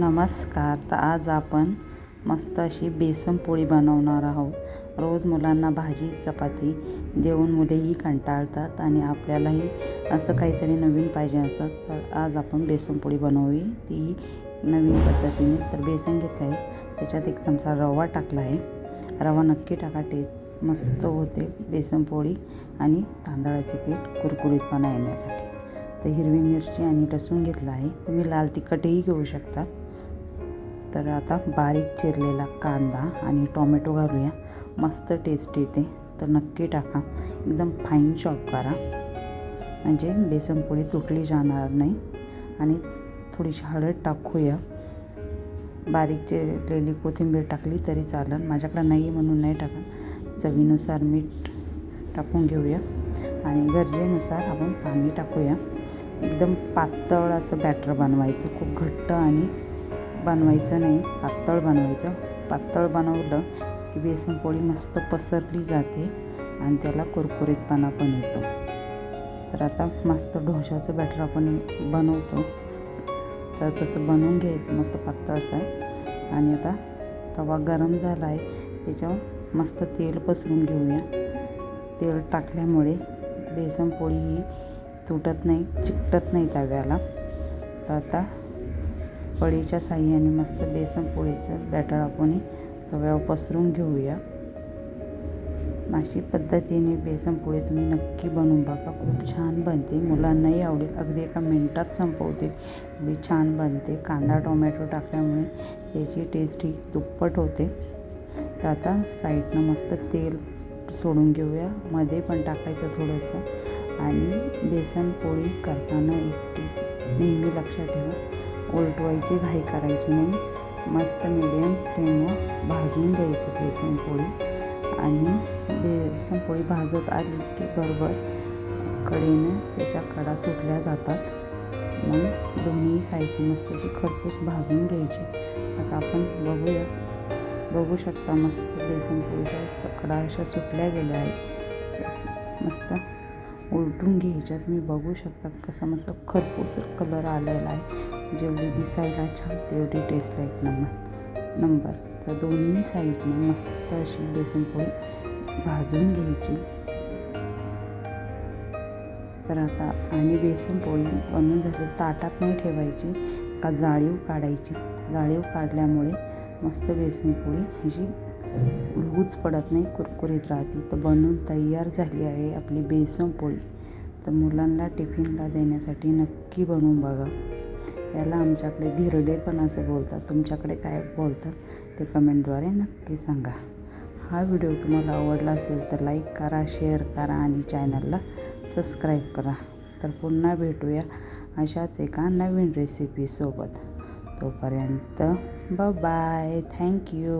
नमस्कार. तर आज आपण मस्त अशी बेसन पोळी बनवणार आहोत. रोज मुलांना भाजी चपाती देऊन मुलेही कंटाळतात आणि आपल्यालाही असं काहीतरी नवीन पाहिजे असं तर आज आपण बेसन पोळी बनवूया. ती नवीन पद्धतीने. तर बेसन घेतलं आहे. त्याच्यात एक चमचा रवा टाकला आहे. रवा नक्की टाका. टेस्ट मस्त होते बेसन पोळी आणि तांदळाचे पीठ कुरकुरीतपणा येण्यासाठी. तर हिरवी मिरची आणि लसूण घेतला आहे. तुम्ही लाल तिखटही घेऊ शकता. तर आता बारीक चिरलेला कांदा आणि टोमॅटो घालूया. मस्त टेस्ट येते. तर नक्की टाका. एकदम फाईन चॉप करा. म्हणजे बेसनपोळी तुटली जाणार नाही. आणि थोडीशी हळद टाकूया. बारीक चिरलेली कोथिंबीर टाकली तरी चालेल माझ्याकडं नाही म्हणून नाही टाका चवीनुसार मीठ टाकून घेऊया. आणि गरजेनुसार आपण पाणी टाकूया. एकदम पातळ असं बॅटर बनवायचं. खूप घट्ट आणि बनवायचं नाही पातळ बनवायचं. पातळ बनवलं की बेसन पोळी मस्त पसरली जाते आणि त्याला कुरकुरीतपणा पण येतो. तर आता मस्त ढोशाचं बॅटर आपण बनवतो. तर तसं बनवून घ्यायचं मस्त पातळसं. आणि आता तवा गरम झाला आहे त्याच्यावर मस्त तेल पसरून घेऊया. तेल टाकल्यामुळे बेसन पोळी ही तुटत नाही चिकटत नाही तव्याला. तर आता पळीच्या साह्याने मस्त बेसन पोळीचं बॅटर आपण तव्यावर पसरून घेऊया. अशी पद्धतीने बेसन पोळी तुम्ही नक्की बनवून बघा. खूप छान बनते. मुलांनाही आवडेल. अगदी एका मिनटात संपवतील एवढी छान बनते. कांदा टोमॅटो टाकल्यामुळे त्याची टेस्ट ही दुप्पट होते. तर आता साईडनं मस्त तेल सोडून घेऊया. मध्ये पण टाकायचं थोडंसं. आणि बेसन पोळी करताना एकटी नेहमी लक्षात ठेवा. उलटवायची घाई करायची नाही. मस्त मिडियम फ्लेमवर भाजून द्यायचं बेसन पोळी. आणि बेसन पोळी भाजत आली की बरोबर कडेनं त्याच्या कडा सुटल्या जातात. मग दोन्ही साईड मस्त अशी खरपूस भाजून घ्यायची. आता आपण बघूया. बघू शकता मस्त बेसन पोळीच्या कडा अशा सुटल्या गेल्या आहेत. मस्त उलटून घ्यायच्या तुम्ही बघू शकता कसं मस्त खरपूसर कलर आलेला आहे. जेवढी दिसायला छान तेवढी टेस्ट एक नंबर नंबर तर दोन्ही साईडने मस्त अशी बेसन पोळी भाजून घ्यायची. तर आता आणि बेसन पोळी बनवून झाली ताटात नाही ठेवायची का जाळीव काढायची? जाळीव काढल्यामुळे मस्त बेसन पोळी अशी लूज पडत नाही कुरकुरीत राहते. तर बनवून तयार झाली आहे आपली बेसन पोळी. तर मुलांना टिफिनला देण्यासाठी नक्की बनवून बघा. याला आमच्याकडे धिरडे पण असे बोलतात. तुमच्याकडे काय बोलतात ते कमेंटद्वारे नक्की सांगा. हा व्हिडिओ तुम्हाला आवडला असेल तर लाईक करा शेअर करा आणि चॅनलला सबस्क्राईब करा. तर पुन्हा भेटूया अशाच एका नवीन रेसिपीसोबत तोपर्यंत बाय थँक्यू